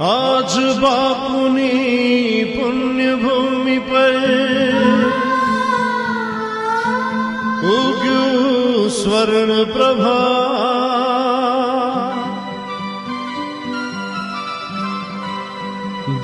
આજ બાપુની પુણ્યભૂમિ પર ઉગ્યું સ્વર્ણ પ્રભા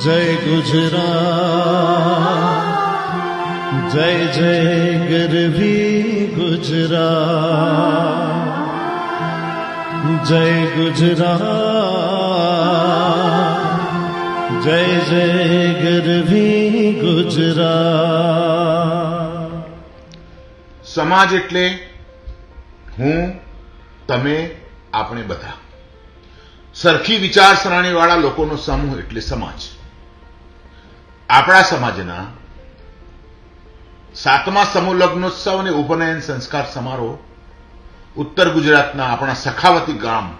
જય ગુજરાત જય જય ગરવી ગુજરાત જય ગુજરાત જય જય ગરવી ગુજરાત સમાજ એટલે હું, તમે, આપણે બધા. સરખી વિચારસરણીવાળા લોકોનો સમૂહ એટલે સમાજ. આપણા સમાજના સાતમા સમૂહ લગ્નોત્સવ અને ઉપનયન સંસ્કાર સમારોહ ઉત્તર ગુજરાતના આપણા સખાવતી ગામ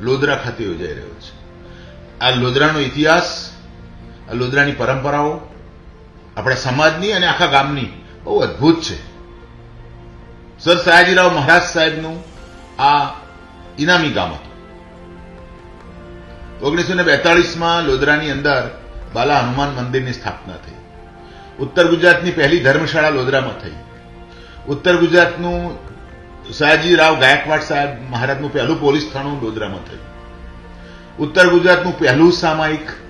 લોદરા ખાતે યોજાઈ રહ્યો છે. આ લોદરાનો ઇતિહાસ લોદરાની પરંપરાઓ આપણા સમાજની અને આખા ગામની બહુ અદ્ભુત છે. સર સયાજીરાવ મહારાજ સાહેબનું આ ઇનામી ગામ હતું. ઓગણીસો ને બેતાળીસમાં લોદરાની અંદર બાલા હનુમાન મંદિરની સ્થાપના થઈ. ઉત્તર ગુજરાતની પહેલી ધર્મશાળા લોદરામાં થઈ. ઉત્તર ગુજરાતનું સયાજીરાવ ગાયકવાડ સાહેબ મહારાજનું પહેલું પોલીસ થાણું લોદરામાં થયું. ઉત્તર ગુજરાતનું પહેલું સામાયિક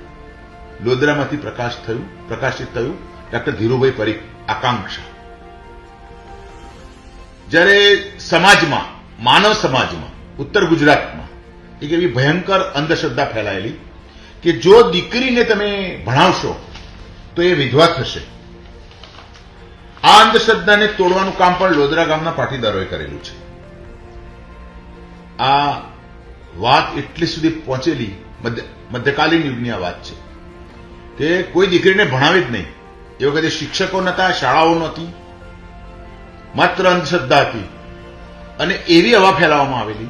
લોદરામાંથી પ્રકાશ થયું, પ્રકાશિત થયું. ડોક્ટર ધીરુભાઈ પરીખ, આકાંક્ષા. જ્યારે સમાજમાં, માનવ સમાજમાં, ઉત્તર ગુજરાતમાં એક એવી ભયંકર અંધશ્રદ્ધા ફેલાયેલી કે જો દીકરીને તમે ભણાવશો, તો એ વિધવા થશે. આ અંધશ્રદ્ધાને તોડવાનું કામ પણ લોદરા ગામના પાટીદારોએ કરેલું છે. આ વાત એટલી સુધી પહોંચેલી, મધ્ય- મધ્યકાલીન યુગની આ વાત છે. કે કોઈ દીકરીને ભણાવે જ નહીં. એ વખતે શિક્ષકો નહોતા, શાળાઓ નહોતી. માત્ર અંધશ્રદ્ધા હતી. અને એવી હવા ફેલાવવામાં આવેલી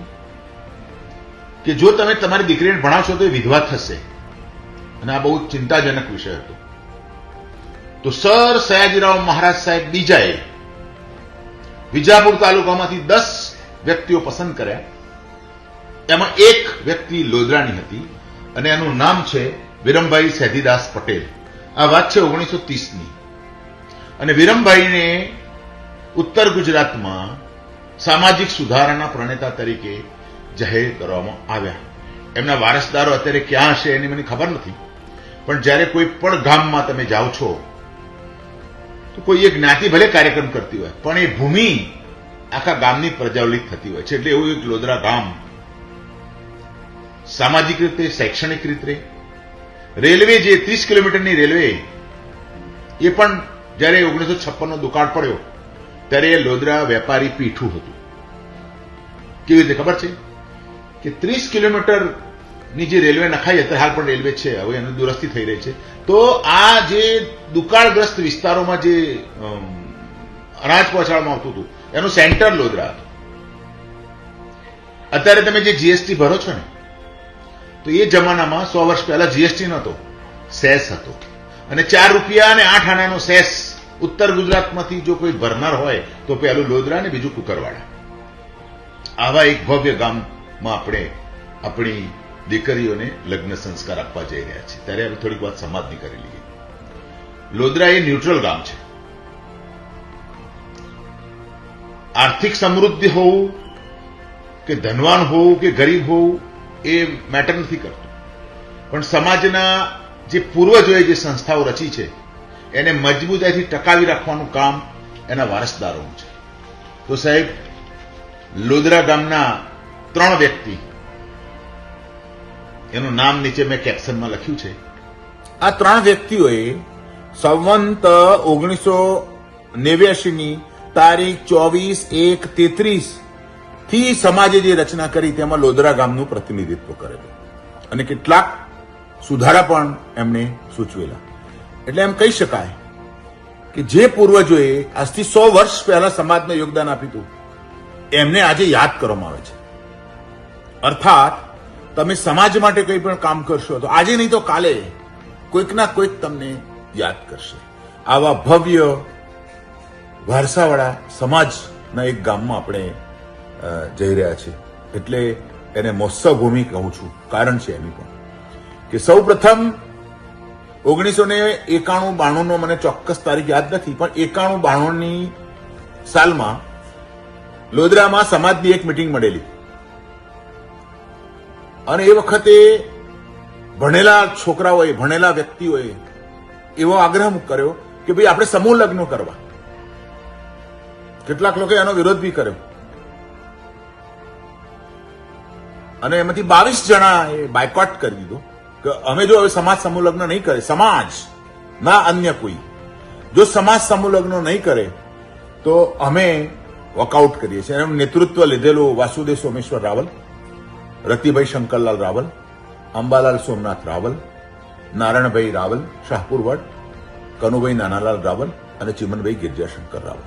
કે જો તમે તમારી દીકરીને ભણાવશો તો એ વિધવા થશે. અને આ બહુ ચિંતાજનક વિષય હતો. તો સર સયાજીરાવ મહારાજ સાહેબ બીજાએ વિજાપુર તાલુકામાંથી દસ વ્યક્તિઓ પસંદ કર્યા. એમાં એક વ્યક્તિ લોદરાની હતી અને એનું નામ છે વિરમભાઈ સેધીદાસ પટેલ. આ વાત છે ઓગણીસો ત્રીસની. અને વિરમભાઈને ઉત્તર ગુજરાતમાં સામાજિક સુધારાના પ્રણેતા તરીકે જાહેર કરવામાં આવ્યા. એમના વારસદારો અત્યારે ક્યાં હશે એની મને ખબર નથી. પણ જ્યારે કોઈ પણ ગામમાં તમે જાઓ છો, તો કોઈ એક જ્ઞાતિ ભલે કાર્યક્રમ કરતી હોય, પણ એ ભૂમિ આખા ગામની પ્રજાવલિત થતી હોય છે. એટલે એવું એક લોદરા ગામ સામાજિક રીતે, શૈક્ષણિક રીતે રેલવે જે ત્રીસ કિલોમીટરની રેલવે એ પણ જ્યારે ઓગણીસો છપ્પનનો દુકાળ પડ્યો, ત્યારે એ લોદરા વેપારી પીઠું હતું. કેવી રીતે ખબર છે? કે ત્રીસ કિલોમીટરની જે રેલવે નખાઈ, અત્યારે હાલ પણ રેલવે છે, હવે એની દુરસ્તી થઈ રહી છે, તો આ જે દુકાળગ્રસ્ત વિસ્તારોમાં જે અનાજ પહોંચાડવામાં આવતું હતું, એનું સેન્ટર લોદરા હતું. અત્યારે તમે જે જીએસટી ભરો છો ને તો એ જમાનામાં સો વર્ષ પહેલા જીએસટી નહોતો. સેસ હતો. અને ચાર રૂપિયા અને આઠ આનાનો સેસ. ઉત્તર ગુજરાતમાંથી જો કોઈ ભરનાર હોય, તો પહેલું લોદરા ને બીજું કુકરવાડા આવા એક ભવ્ય ગામમાં આપણે આપણી દીકરીઓને લગ્ન સંસ્કાર આપવા જઈ રહ્યા છીએ. ત્યારે આપણે થોડીક વાત સમાજની કરી લઈએ. લોદરા એ ન્યુટ્રલ ગામ છે. આર્થિક સમૃદ્ધિ હોવું કે ધનવાન હોવું કે ગરીબ હોવું એ મેટર નથી કરતું. પણ સમાજના જે પૂર્વજોએ જે સંસ્થાઓ રચી છે, એને મજબૂતાઈથી ટકાવી રાખવાનું કામ એના વારસદારોનું છે. તો સાહેબ, લોદરા ગામના ત્રણ વ્યક્તિ, એનું નામ નીચે મેં કેપ્શનમાં લખ્યું છે. આ ત્રણ વ્યક્તિઓએ સંવંત ઓગણીસો નેવ્યાસીની તારીખ ચોવીસ એક તેત્રીસ થી સમાજે જે રચના કરી તેમાં લોદરા ગામનું પ્રતિનિધિત્વ કરેલું અને કેટલાક સુધારા પણ એમણે સૂચવેલા. એટલે એમ કહી શકાય કે જે પૂર્વજોએ આજથી સો વર્ષ પહેલા સમાજને યોગદાન આપ્યું હતું, એમને આજે યાદ કરવામાં આવે છે. અર્થાત, તમે સમાજ માટે કંઈ પણ કામ કરશો તો આજે નહીં તો કાલે કોઈકના કોઈક તમને યાદ કરશે. આવા ભવ્ય વારસાવાળા સમાજના એક ગામમાં આપણે જઈ રહ્યા છે. એટલે એને મહોત્સવ ભૂમિ કહું છું. કારણ છે એની પણ. કે સૌ પ્રથમ ઓગણીસો ને એકાણું બાણું નો મને ચોક્કસ તારીખ યાદ નથી, પણ એકાણું બાણું ની સાલમાં લોદરામાં સમાજની એક મિટિંગ મળેલી. અને એ વખતે ભણેલા છોકરાઓએ, ભણેલા વ્યક્તિઓએ એવો આગ્રહ કર્યો કે ભાઈ આપણે સમૂહ લગ્ન કરવા. કેટલાક લોકોએ એનો વિરોધ બી કર્યો. અને એમાંથી બાવીસ જણા એ બાયકોટ કરી દીધો કે અમે જો હવે સમાજ સમૂહ લગ્ન નહીં કરે, સમાજ, ના અન્ય કોઈ, જો સમાજ સમૂહ નહીં કરે, તો અમે વોકઆઉટ કરીએ છીએ. એનું નેતૃત્વ લીધેલું વાસુદેવ સોમેશ્વર રાવલ, રતિભાઈ શંકરલાલ રાવલ, અંબાલાલ સોમનાથ રાવલ, નારાયણભાઈ રાવલ, શાહપુર વટ કનુભાઈ નાનાલાલ રાવલ અને ચિમનભાઈ ગિરજાશંકર રાવલ.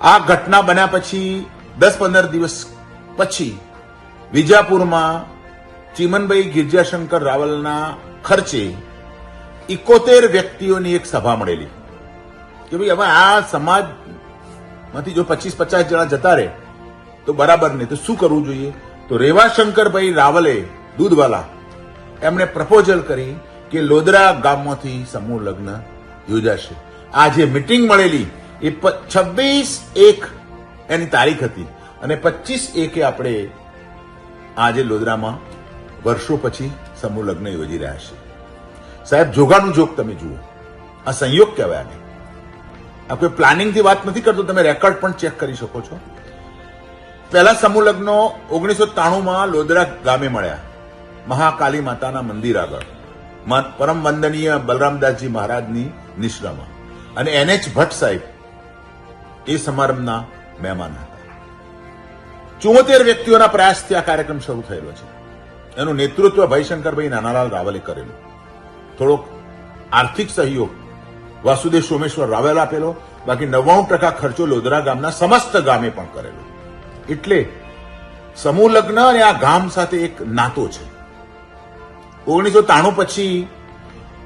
આ ઘટના બન્યા પછી દસ પંદર દિવસ પછી વિજાપુરમાં ચિમનભાઈ ગિરજાશંકર રાવલના ખર્ચે ઇકોતેર વ્યક્તિઓની એક સભા મળેલી. કે ભાઈ હવે આ સમાજમાંથી જો પચીસ પચાસ જણા જતા રહે, તો બરાબર નહીં, તો શું કરવું જોઈએ? તો રેવાશંકરભાઈ રાવલે દૂધવાલા, એમણે પ્રપોઝલ કરી કે લોદરા ગામમાંથી સમૂહ લગ્ન યોજાશે. આ જે મિટિંગ મળેલી, એ છવ્વીસ એક એની તારીખ હતી. અને પચીસ એકે આપણે આજે લોદરામાં વર્ષો પછી સમૂહ લગ્ન યોજી રહ્યા છે. સાહેબ, જોગાનું જોગ તમે જુઓ. આ સંયોગ કહેવાય આને. આ કોઈ પ્લાનિંગથી વાત નથી કરતો, તમે રેકોર્ડ પણ ચેક કરી શકો છો. પહેલા સમૂહ લગ્નો ઓગણીસો ત્રાણુંમાં લોદરા ગામે મળ્યા. મહાકાલી માતાના મંદિર આગળ. પરમ વંદનીય બલરામદાસજી મહારાજની નિશ્રામાં. અને એન એચ ભટ્ટ સાહેબ એ સમારંભના મહેમાન હતા. ચુમ્મોતેર વ્યક્તિઓના પ્રયાસથી આ કાર્યક્રમ શરૂ થયેલો છે. એનું નેતૃત્વ ભયશંકરભાઈ નાનાલાલ રાવલે કરેલું. થોડોક આર્થિક સહયોગ વાસુદેવ સોમેશ્વર રાવલ આપેલો, બાકી નવ્વાણું ટકા ખર્ચો લોધરા ગામના સમસ્ત ગામે પણ કરેલો. એટલે સમૂહ લગ્ન અને આ ગામ સાથે એક નાતો છે. ઓગણીસો ત્રાણું પછી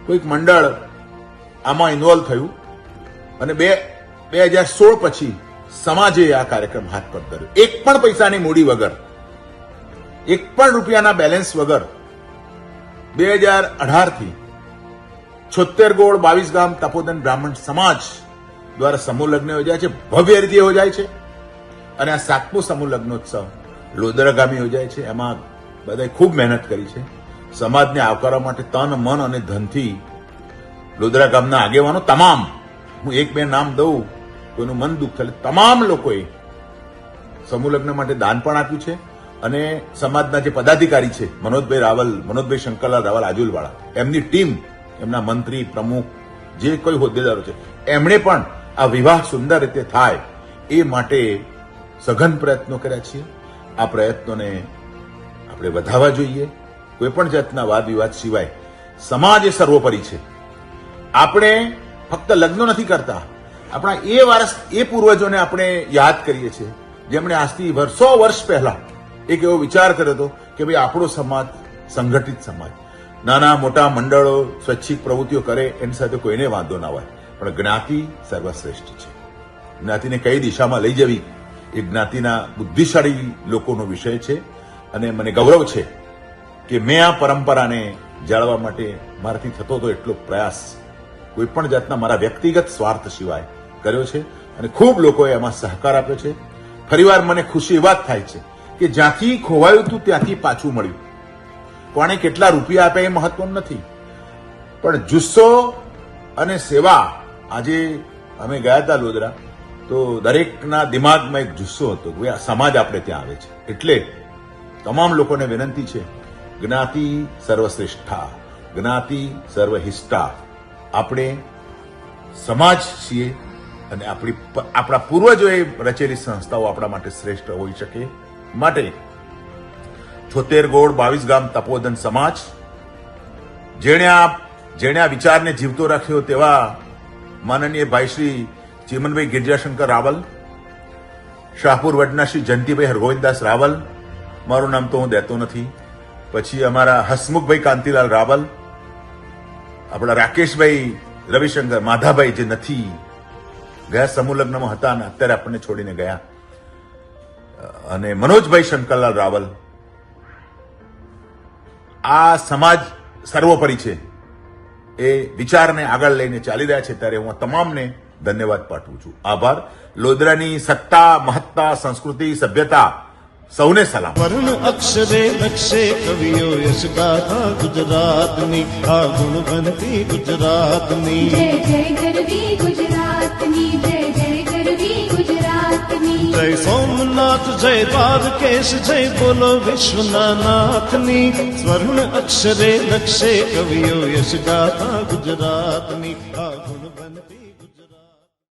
કોઈક મંડળ આમાં ઇન્વોલ્વ થયું અને બે બે હજાર સોળ પછી સમાજે આ કાર્યક્રમ હાથ પર ધર્યો એક પણ પૈસાની મૂડી વગર, એક પણ રૂપિયાના બેલેન્સ વગર, બે હજાર અઢારથી છોતેર ગોળ બાવીસ ગામ તપોદન બ્રાહ્મણ સમાજ દ્વારા સમૂહ લગ્ન યોજાય છે, ભવ્ય રીતે યોજાય છે. અને આ સાતમું સમૂહ લગ્નોત્સવ લોદરા ગામે યોજાય છે. એમાં બધાએ ખૂબ મહેનત કરી છે. સમાજને આવકારવા માટે તન, મન અને ધનથી લોદરા ગામના આગેવાનો, તમામ, હું એક બે નામ દઉં કોઈનું મન દુઃખ થાય. તમામ લોકોએ સમૂહ માટે દાન પણ આપ્યું છે અને સમાજના જે પદાધિકારી છે, મનોજભાઈ રાવલ, મનોજભાઈ શંકરલાલ રાવલ આજુલવાળા, એમની ટીમ, એમના મંત્રી, પ્રમુખ, જે કોઈ હોદ્દેદારો છે, એમણે પણ આ વિવાહ સુંદર રીતે થાય એ માટે સઘન પ્રયત્નો કર્યા છીએ. આ પ્રયત્નોને આપણે વધારવા જોઈએ. કોઈ પણ જાતના વાદ વિવાદ સિવાય સમાજ એ સર્વોપરી છે. આપણે ફક્ત લગ્ન નથી કરતા. આપણા એ વારસ, એ પૂર્વજોને આપણે યાદ કરીએ છીએ. જેમણે આજથી વર્ષો વર્ષ પહેલા એક એવો વિચાર કર્યો હતો કે ભાઈ આપણો સમાજ સંગઠિત સમાજ. નાના મોટા મંડળો, સ્વૈચ્છિક પ્રવૃત્તિઓ કરે, એની સાથે કોઈને વાંધો ના હોય. પણ જ્ઞાતિ સર્વશ્રેષ્ઠ છે. જ્ઞાતિને કઈ દિશામાં લઈ જવી એ જ્ઞાતિના બુદ્ધિશાળી લોકોનો વિષય છે. અને મને ગૌરવ છે કે મેં આ પરંપરાને જાળવવા માટે મારાથી થતો હતો એટલો પ્રયાસ કોઈ પણ જાતના મારા વ્યક્તિગત સ્વાર્થ સિવાય કર્યો છે અને ખૂબ લોકોએ એમાં સહકાર આપ્યો છે. ફરીવાર મને ખુશી એ વાત થાય છે કે જ્યાંથી ખોવાયું હતું ત્યાંથી પાછું મળ્યું. કોણે કેટલા રૂપિયા આપ્યા એ મહત્વનું નથી. પણ જુસ્સો અને સેવા, આજે અમે ગયા હતા લોદરા, તો દરેકના દિમાગમાં એક જુસ્સો હતો કે સમાજ આપણે ત્યાં આવે છે. એટલે તમામ લોકોને વિનંતી છે, જ્ઞાતિ સર્વશ્રેષ્ઠા, જ્ઞાતિ સર્વહિષ્ઠા. આપણે સમાજ છીએ અને આપણી આપણા પૂર્વજોએ રચેલી સંસ્થાઓ આપણા માટે શ્રેષ્ઠ હોઈ શકે. માટે છોતેર ગોળ બાવીસ ગામ તપોદન સમાજ, જેણે આ જેણે આ વિચારને જીવતો રાખ્યો તેવા માનનીય ભાઈ શ્રી ચીમનભાઈ ગિરજાશંકર રાવલ, શાહપુર વડના શ્રી જયંતિભાઈ હરગોવિંદદાસ રાવલ, મારું નામ તો હું દેતો નથી. પછી અમારા હસમુખભાઈ કાંતિલાલ રાવલ, આપણા રાકેશભાઈ રવિશંકર માધાભાઈ જે નથી ગયા સમૂહ લગ્નમાં હતા અને અત્યારે આપણને છોડીને ગયા. અને મનોજભાઈ શંકરલાલ રાવલ. આ સમાજ સર્વોપરી છે. એ વિચારને આગળ લઈને ચાલી રહ્યા છે ત્યારે હું તમામને ધન્યવાદ પાઠવું છું. આભાર. લોદરાની સત્તા મહત્તા સંસ્કૃતિ સભ્યતા સૌને સલામ. વર્ણ અક્ષરે નક્ષે કવિઓ યશ ગાથા ગુજરાતની આ ગુણવંતી ગુજરાતની. જય જય ગરવી જય સોમનાથ, જય દ્વારકેશ, જય બોલો વિશ્વના નાથની સ્વર્ણ અક્ષરે નક્ષે કવિઓ યશ ગાથા ગુજરાતની આ ગુણવંતી